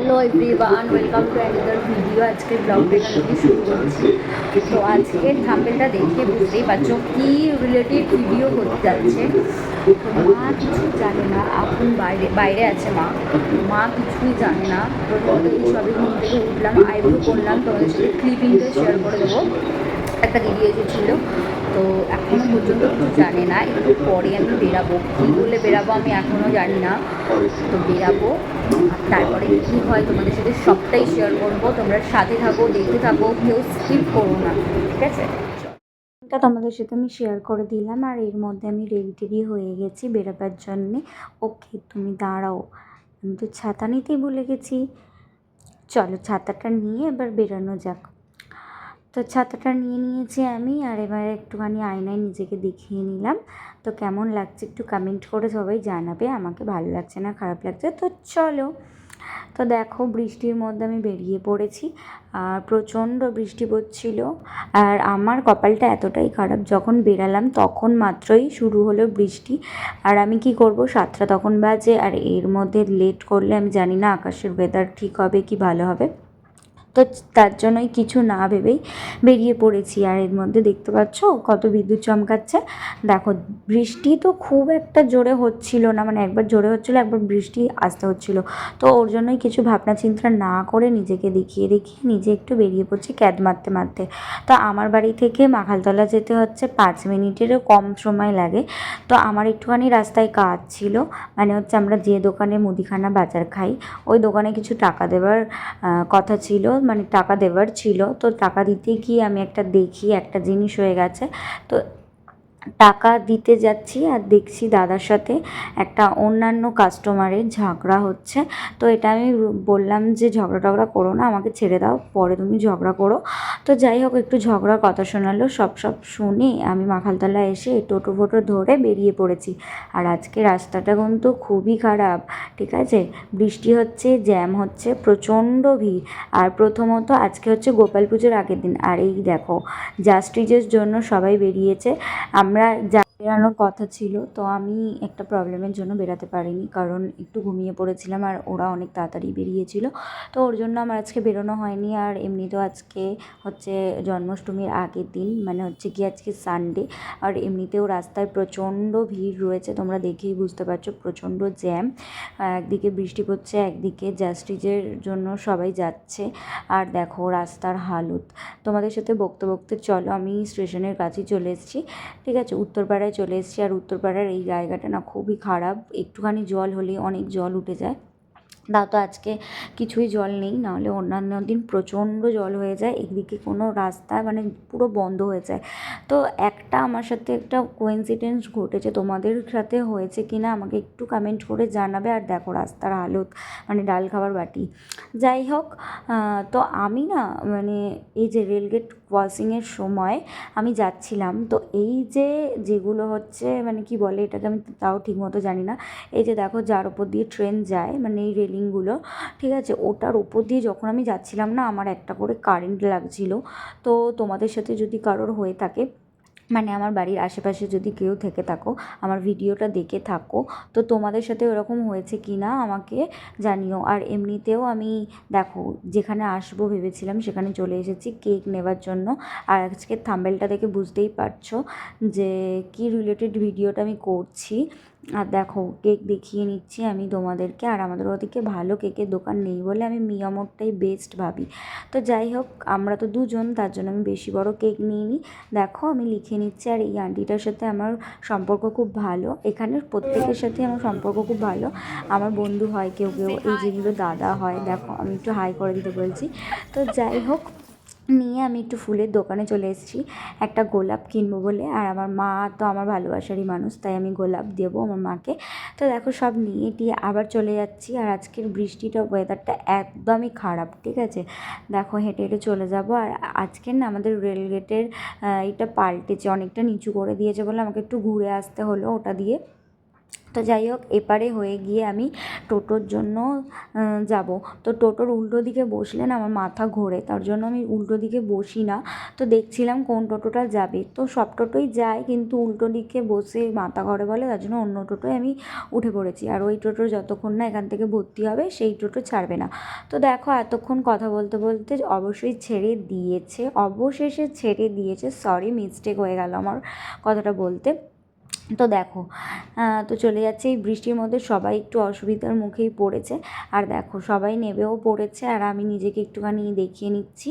Hello everyone welcome to another video আজকে ব্লগটা এখান থেকে শুরু করছি। তো আজকে থাম্বেলটা দেখে বুঝতেই পারছ কী রিলেটেড ভিডিও হতে যাচ্ছে। তো মা কিছু জানে না। এখন বাইরে বাইরে আছে মা। মা কিছুই জানে না। প্রথমত এই সবে ঘুম থেকে উঠলাম, আইব্রো করলাম। তোমাদের সাথে ক্লিপিংটা শেয়ার করে দেবো। একটা দিদি এসেছিল তো এখনও পর্যন্ত জানে না, একটু পরে আমি বেরাবো। কী বলে বেরাবো আমি এখনও জানি না। তো বেরাবো তারপরে কী হয় তোমাদের সাথে সবটাই শেয়ার করব। তোমরা সাথে থাকো, দেখতে থাকো, কেউ স্কিপ করো না, ঠিক আছে? এটা তোমাদের সাথে আমি শেয়ার করে দিলাম, আর এর মধ্যে আমি রেডি টেডি হয়ে গেছি বেরোবার জন্যে। ওকে তুমি দাঁড়াও, আমি তো ছাতা নিতেই ভুলে গেছি। চলো, ছাতাটা নিয়ে এবার বেরোনো যাক। তো ছাতাটা নিয়ে নিয়েছি আমি আর এবার একটুখানি আয়নায় নিজেকে দেখিয়ে নিলাম। তো কেমন লাগছে একটু কমেন্ট করে সবাই জানাবে। আমাকে ভালো লাগছে না খারাপ লাগছে? তো চলো। তো দেখো বৃষ্টির মধ্যে আমি বেরিয়ে পড়েছি। আর প্রচণ্ড বৃষ্টি পড়ছিল। আর আমার কপালটা এতটাই খারাপ, যখন বেরালাম তখন মাত্রই শুরু হলো বৃষ্টি। আর আমি কি করব? সাতটা তখন বাজে। আর এর মধ্যে লেট করলে আমি জানি না আকাশের ওয়েদার ঠিক হবে কি ভালো হবে। তো তার জন্যই কিছু না ভেবেই বেরিয়ে পড়েছি। আর এর মধ্যে দেখতে পাচ্ছ কত বিদ্যুৎ চমকাচ্ছে। দেখো, বৃষ্টি তো খুব একটা জোরে হচ্ছিল না মানে একবার জোরে হচ্ছিল, একবার বৃষ্টি আসতে হচ্ছিল। তো ওর জন্যই কিছু ভাবনা চিন্তা না করে নিজেকে দেখিয়ে দেখিয়ে নিজে একটু বেরিয়ে পড়ছি ক্যাদ মারতে মারতে। তো আমার বাড়ি থেকে মাখালতলা যেতে হচ্ছে, পাঁচ মিনিটেরও কম সময় লাগে। তো আমার একটুখানি রাস্তায় কাজ ছিল মানে হচ্ছে আমরা যে দোকানে মুদিখানা বাজার খাই, ওই দোকানে কিছু টাকা দেওয়ার কথা ছিল। মানে টাকা দেওয়ার ছিল। তো টাকা দিতে গিয়ে আমি একটা দেখি, একটা জিনিস হয়ে গেছে। তো টাকা দিতে যাচ্ছি আর দেখছি দাদার সাথে একটা অন্যান্য কাস্টমারের ঝগড়া হচ্ছে। তো এটা আমি বললাম যে ঝগড়া টগড়া করো না, আমাকে ছেড়ে দাও, পরে তুমি ঝগড়া করো। তো যাই হোক, একটু ঝগড়ার কথা শোনালো, সব সব শুনে আমি মাখালতলা এসে টোটো ফোটো ধরে বেরিয়ে পড়েছি। আর আজকে রাস্তাটা কিন্তু খুবই খারাপ, ঠিক আছে? বৃষ্টি হচ্ছে, জ্যাম হচ্ছে, প্রচণ্ড ভিড়। আর প্রথমত আজকে হচ্ছে গোপাল পুজোর আগের দিন। আর এই দেখো জাস্টিসের জন্য সবাই বেরিয়েছে। আমরা যা বেরানোর কথা ছিল, তো আমি একটা প্রবলেমের জন্য বেরাতে পারিনি। কারণ একটু ঘুমিয়ে পড়েছিলাম আর ওরা অনেক তাড়াতাড়ি বেরিয়েছিল। তো ওর জন্য আমার আজকে বেরোনো হয়নি। আর এমনিতেও আজকে হচ্ছে জন্মাষ্টমীর আগের দিন মানে হচ্ছে কি আজকে সানডে আর এমনিতেও রাস্তায় প্রচণ্ড ভিড় রয়েছে, তোমরা দেখেই বুঝতে পারছ, প্রচণ্ড জ্যাম একদিকে বৃষ্টি পড়ছে, একদিকে জাস্টিসের জন্য সবাই যাচ্ছে। আর দেখো রাস্তার হালত। তোমাদের সাথে বকতে বকতে চলো, আমি স্টেশনের কাছেই চলে এসেছি। ঠিক আছে, উত্তরপাড়ায় চলে এসেছি আর উত্তরপাড়ার এই জায়গাটা না খুবই খারাপ। একটুখানি জল হলেই অনেক জল উঠে যায়। তাও তো আজকে কিছুই জল নেই, নাহলে অন্যান্য দিন প্রচণ্ড জল হয়ে যায়, এদিকে কোনো রাস্তা মানে পুরো বন্ধ হয়ে যায়। তো একটা আমার সাথে একটা কোইন্সিডেন্স ঘটেছে, তোমাদের সাথে হয়েছে কি না আমাকে একটু কমেন্ট করে জানাবে আর দেখো রাস্তার হালত মানে ডাল খাবার বাটি। যাই হোক তো আমি না মানে এই যে রেলগেট ক্রসিংয়ের সময় আমি যাচ্ছিলাম, তো এই যে যেগুলো হচ্ছে মানে কি বলে এটাকে আমি তাও ঠিকমতো জানি না, এই যে দেখো যার ওপর দিয়ে ট্রেন যায় মানে এই রেলিংগুলো ঠিক আছে? ওটার ওপর দিয়ে যখন আমি যাচ্ছিলাম না, আমার একটা করে কারেন্ট লাগছিল। তো তোমাদের সাথে যদি কারোর হয়ে থাকে মানে আমার বাড়ির আশেপাশে যদি কেউ থেকে থাকো, আমার ভিডিওটা দেখে থাকো, তো তোমাদের সাথে ওরকম হয়েছে কি না আমাকে জানিও। আর এমনিতেও আমি, দেখো, যেখানে আসব ভেবেছিলাম, সেখানে চলে এসেছি কেক নেবার জন্য। আর আজকে থাম্বেলটা দেখে বুঝতেই পারছ যে কি রিলেটেড ভিডিওটা আমি করছি। আর দেখো, কেক দেখিয়ে নিচ্ছি আমি তোমাদেরকে। আর আমাদের ওদিকে ভালো কেকের দোকান নেই বলে আমি মিয়ামোরটাই বেস্ট ভাবি। তো যাই হোক, আমরা তো দুজন, তার জন্য আমি বেশি বড় কেক নিয়ে নিই দেখো, আমি লিখে নিচ্ছি, আর এই আন্টিটার সাথে আমার সম্পর্ক খুব ভালো। এখানের প্রত্যেকের সাথে আমার সম্পর্ক খুব ভালো। আমার বন্ধু হয় কেউ কেউ, এই যেগুলো দাদা হয়, দেখো, আমি একটু হাই করে দিতে বলছি। তো যাই হোক নিয়ে আমি একটু ফুলের দোকানে চলে এসেছি। একটা গোলাপ কিনবো বলে। আর আমার মা তো আমার ভালোবাসারই মানুষ, তাই আমি গোলাপ দেবো আমার মাকে। তো দেখো সব নিয়ে টিয়ে আবার চলে যাচ্ছি। আর আজকের বৃষ্টিটা ওয়েদারটা একদমই খারাপ, ঠিক আছে? দেখো হেঁটে হেঁটে চলে যাব। আর আজকের না আমাদের রেলগেটের এটা পাল্টেছে, অনেকটা নিচু করে দিয়েছে বলে আমাকে একটু ঘুরে আসতে হলো ওটা দিয়ে। তো যাই হোক, এপারে হয়ে গিয়ে আমি টোটোর জন্য যাব। তো টোটোর উল্টো দিকে বসলে না আমার মাথা ঘোরে, তার জন্য আমি উল্টো দিকে বসি না। তো দেখছিলাম কোন টোটোটা যাবে। তো সব টোটোই যায়, কিন্তু উল্টো দিকে বসে মাথা ঘরে বলে, তার জন্য অন্য টোটোয় আমি উঠে পড়েছি। আর ওই টোটো যতক্ষণ না এখান থেকে ভর্তি হবে, সেই টোটো ছাড়বে না। তো দেখো, এতক্ষণ কথা বলতে বলতে অবশ্যই ছেড়ে দিয়েছে, অবশেষে ছেড়ে দিয়েছে। সরি মিস্টেক হয়ে গেল আমার কথাটা বলতে। তো দেখো তো চলে যাচ্ছে, এই বৃষ্টির মধ্যে সবাই একটু অসুবিধার মুখেই পড়েছে। আর দেখো, সবাই নেবেও পড়েছে, আর আমি নিজেকে একটুখানি দেখিয়ে নিচ্ছি।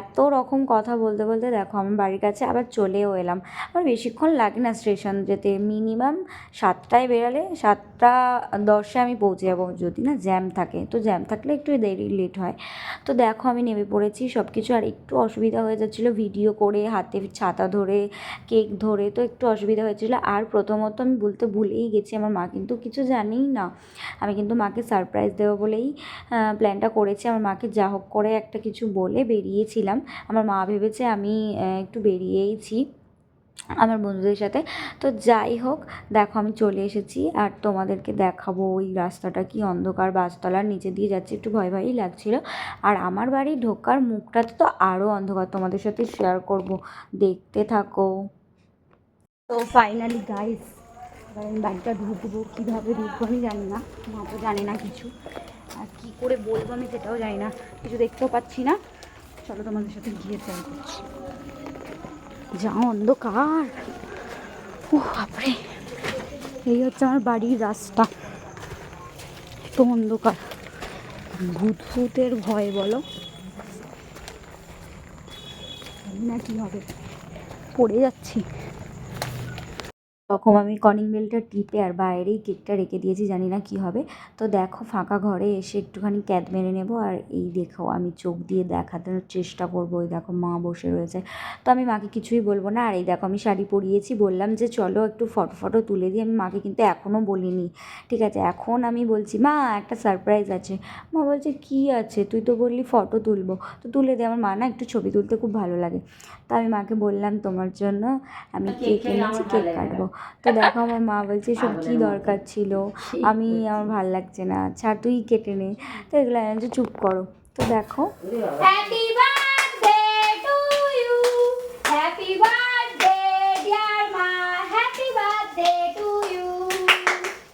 এত রকম কথা বলতে বলতে দেখো আমার বাড়ির কাছে আবার চলেও এলাম। আমার বেশিক্ষণ লাগে না স্টেশন যেতে, মিনিমাম সাতটায় বেরালে, সাতটা দশে আমি পৌঁছে যাব, যদি না জ্যাম থাকে। তো জ্যাম থাকলে একটু দেরি লেট হয়। তো দেখো, আমি নেমে পড়েছি সব কিছু আর একটু অসুবিধা হয়ে যাচ্ছিল, ভিডিও করে, হাতে ছাতা ধরে, কেক ধরে, তো একটু অসুবিধা হয়েছিল। আর প্রথমত আমি বলতে ভুলেই গেছি, আমার মা কিন্তু কিছু জানেই না। আমি কিন্তু মাকে সারপ্রাইজ দেবো বলেই প্ল্যানটা করেছি। আমার মাকে যা হোক করে একটা কিছু বলে বেরিয়েছিলাম। আমার মা ভেবেছে আমি একটু বেরিয়েইছি আমার বন্ধুদের সাথে। তো যাই হোক, দেখো আমি চলে এসেছি আর তোমাদেরকে দেখাবো ওই রাস্তাটা কি অন্ধকার বাসতলার নিচে দিয়ে যাচ্ছে, একটু ভয় ভয়ই লাগছিল। আর আমার বাড়ি ঢোকার মুখটাতে তো আরও অন্ধকার, তোমাদের সাথে শেয়ার করব। দেখতে থাকো। তো ফাইনালি গাইস আমি বাড়িটা ঢুকবো। কীভাবে ঢুকবো আমি জানি না, মা তো জানে না কিছু। আর কী করে বলব আমি সেটাও জানি না। কিছু দেখতেও পাচ্ছি না। চলো তোমাদের সাথে গিয়ে শেয়ার করছি। যা অন্ধকার। ও বাপরে। এই হচ্ছে আমার বাড়ির রাস্তা। এত অন্ধকার। ভূত ভূতের ভয়, বলো। না কি হবে। পড়ে যাচ্ছি। তখন আমি কলিং বেলটা টিপে আর বাইরেই কেকটা রেখে দিয়েছি জানি না কি হবে। তো দেখো ফাঁকা ঘরে এসে একটুখানি ক্যাদ মেরে নেব আর এই দেখো আমি চোখ দিয়ে দেখানোর চেষ্টা করব ওই দেখো মা বসে রয়েছে। তো আমি মাকে কিছুই বলব না আর এই দেখো আমি শাড়ি পরিয়েছি বললাম যে চলো একটু ফটো ফটো তুলে দিই আমি মাকে কিন্তু এখনও বলিনি। ঠিক আছে এখন আমি বলছি মা একটা সারপ্রাইজ আছে। মা বলছে কি আছে? তুই তো বললি ফটো তুলবো। তো তুলে দে আমার মা না একটু ছবি তুলতে খুব ভালো লাগে। তো আমি মাকে বললাম তোমার জন্য আমি কেক এনেছি কেক কাটবো। তো দেখো আমার মা বলছে সব কী দরকার ছিল? আমি আমার ভালো লাগছে না। ছাড় তুই কেটে নে। তো এগুলো আমি বলছি, চুপ করো। তো দেখো। Happy birthday to you happy birthday dear মা হ্যাপি বার্থডে টু ইউ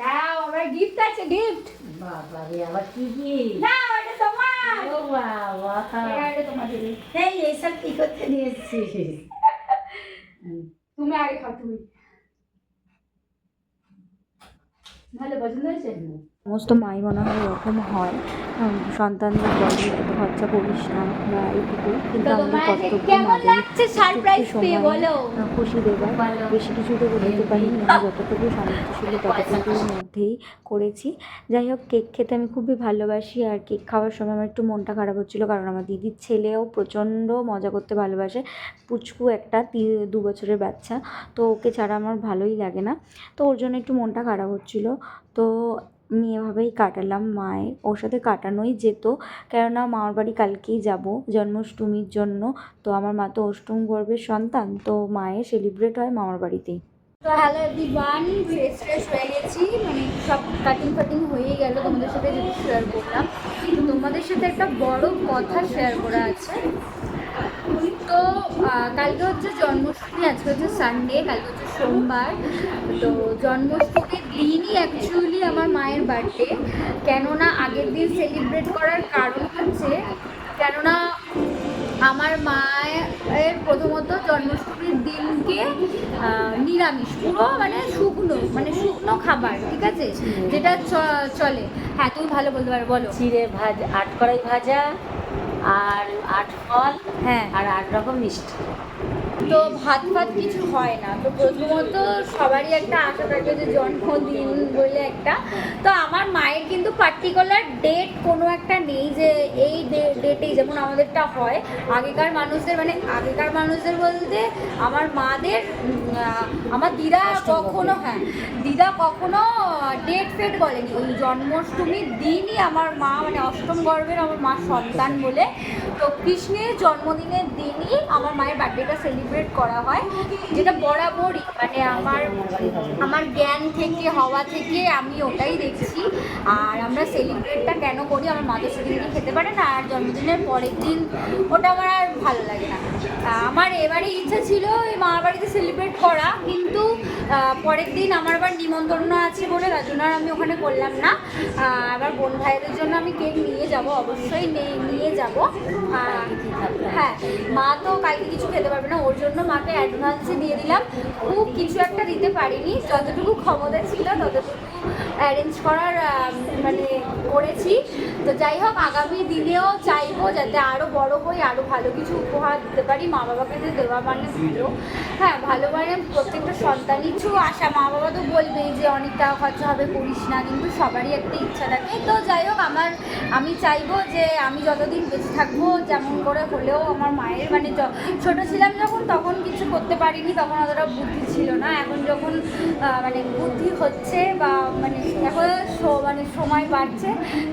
দাও আমার গিফট আছে গিফট বাবা রে আবার কি কি না এটা তোমার। ও বাবা। এটা তোমার দিদি এই এইসব কি করতে নিয়ে এসেছিস? তুমি আগে খাও তুমি। ভালো পছন্দ হয়েছে সমস্ত মাই মনে হয় এরকম হয়। সন্তানদের বলে খরচা করিস না বা এইটুকু। কিন্তু আমাদের কর্তব্য খুশি বলো। বেশি কিছু তো করতে পারি না যতটুকু সামর্থ্য ছিল ততটুকুর মধ্যেই করেছি। যাই হোক কেক খেতে আমি খুবই ভালোবাসি আর কেক খাওয়ার সময় আমার একটু মনটা খারাপ হচ্ছিল কারণ আমার দিদির ছেলেও প্রচণ্ড মজা করতে ভালোবাসে। পুচকু একটা দু বছরের বাচ্চা। তো ওকে ছাড়া আমার ভালোই লাগে না। তো ওর জন্য একটু মনটা খারাপ হচ্ছিল। তো আমি এভাবেই কাটালাম, মায়ের ওর সাথে কাটানোই যেত। কেননা মামার বাড়ি কালকেই যাব, জন্মাষ্টমীর জন্য। তো আমার মা তো অষ্টম গর্ভের সন্তান, তো মায়ের সেলিব্রেট হয় মামার বাড়িতেই তো হ্যালো এভরিওয়ান ফ্রেশ ফ্রেশ হয়ে গেছি। মানে সব কাটিং ফাটিং হয়ে গেল, তোমাদের সাথে যদি শেয়ার করলাম তো তোমাদের সাথে একটা বড় কথা শেয়ার করা আছে। তো কালকে হচ্ছে জন্মাষ্টমী আজকে হচ্ছে সানডে কালকে হচ্ছে সোমবার। তো জন্মাষ্টমীর দিনই অ্যাকচুয়ালি আমার মায়ের বার্থডে কেননা আগের দিন সেলিব্রেট করার কারণ হচ্ছে কেননা আমার মায়ের প্রথমত জন্মাষ্টমীর দিনকে নিরামিষ পুরো মানে শুকনো মানে শুকনো খাবার ঠিক আছে? যেটা চ- চলে। হ্যাঁ তুমি ভালো বলতে পারো বলো। চিড়ে ভাজা আট কড়াই ভাজা আর আট ফল হ্যাঁ। আর আট রকম মিষ্টি। তো ভাত ফাত কিছু হয় না। তো প্রথমত সবারই একটা আশা থাকে যে জন্মদিন বলে একটা। তো আমার মায়ের কিন্তু পার্টিকুলার ডেট কোনো একটা নেই যে এই ডেটেই যেমন আমাদেরটা হয়। আগেকার মানুষদের মানে আগেকার মানুষদের বলতে আমার মাদের আমার দিদা কখনো হ্যাঁ দিদা কখনো ডেট ফেট বলেনি। ওই জন্মাষ্টমীর দিনই আমার মা মানে অষ্টম গর্ভের আমার মা সন্তান বলে তো কৃষ্ণের জন্মদিনের দিনই আমার মায়ের বার্থডেটা সেলিব্রেট করা হয়, যেটা বরাবরই মানে আমার আমার জ্ঞান থেকে, হওয়া থেকে আমি ওটাই দেখছি। আর আমরা সেলিব্রেটটা কেন করি? আমার মা তো খেতে পারে না, আর জন্মদিনের পরের দিন ওটা আমার আর ভালো লাগে না। আমার এবারে ইচ্ছা ছিল এই মামার বাড়িতে সেলিব্রেট করা, কিন্তু পরের দিন আমার আবার নিমন্ত্রণ আছে বলে তার জন্য আর আমি ওখানে করলাম না। আবার বোন ভাইদের জন্য আমি কেক নিয়ে যাব, অবশ্যই নিয়ে যাব। হ্যাঁ মা তো কালকে কিছু খেতে পারবে না, ওর জন্য মাকে অ্যাডভান্সে দিয়ে দিলাম। খুব কিছু একটা দিতে পারিনি, যতটুকু ক্ষমতা ছিল ততটুকু অ্যারেঞ্জ করার মানে করেছি। তো যাই হোক, আগামী দিনেও চাইব যাতে আরও বড় হই আরও ভালো কিছু উপহার দিতে পারি। মা বাবাকে যে দেওয়া মানে ভালো। হ্যাঁ ভালো মানে প্রত্যেকটা সন্তান কিছু আশা। মা বাবা তো বলবেই যে অনেক টাকা খরচা হবে, করিস না, কিন্তু সবারই একটা ইচ্ছা থাকে। তো যাই হোক, আমার, আমি চাইব যে আমি যতদিন বেঁচে থাকব, যেমন করে হলেও আমার মায়ের মানে ছোট ছিলাম যখন, তখন কিছু করতে পারিনি, তখন অতটা বুদ্ধি ছিল না। এখন যখন মানে বুদ্ধি হচ্ছে বা মানে এখন মানে সময় বাড়ছে,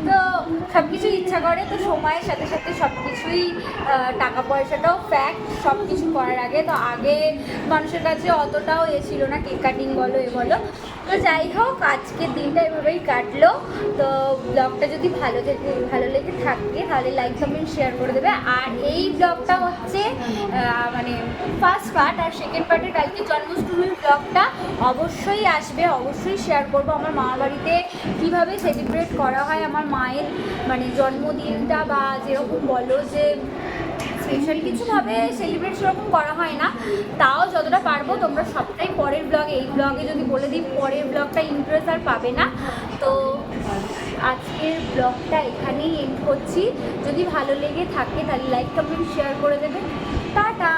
তো সব কিছু ইচ্ছা করে, তো সময়ের সাথে সাথে সব কিছুই টাকা পয়সাটাও ফ্যাক্ট সব কিছু করার আগে। তো আগে মানুষের কাছে অতটাও এ ছিল না কেক কাটিং বলো, এ বলো। তো যাই হোক, আজকের দিনটা এভাবেই কাটলো। তো ব্লগটা যদি ভালো থেকে ভালো লেগে থাকে, তাহলে লাইক কমেন্ট শেয়ার করে দেবে। আর এই ব্লগটা হচ্ছে মানে ফার্স্ট পার্ট আর সেকেন্ড পার্টে কালকে জন্মাষ্টমীর ব্লগটা অবশ্যই আসবে, অবশ্যই শেয়ার করব। আমার মামার বাড়িতে কীভাবে সেলিব্রেট করা হয়, আমার মায়ের মানে জন্মদিনটা বা যেরকম বলো যে স্পেশাল কিছুভাবে সেলিব্রেট সেরকম করা হয় না। তাও যতটা পারব তোমরা সবটাই পরের ব্লগে এই ব্লগে যদি বলে দিই, পরের ব্লগটা ইন্টারেস্ট আর পাবে না। তো আজকের ব্লগটা এখানেই এন্ড করছি। যদি ভালো লেগে থাকে তাহলে লাইক কমেন্ট শেয়ার করে দেবেন। টাটা!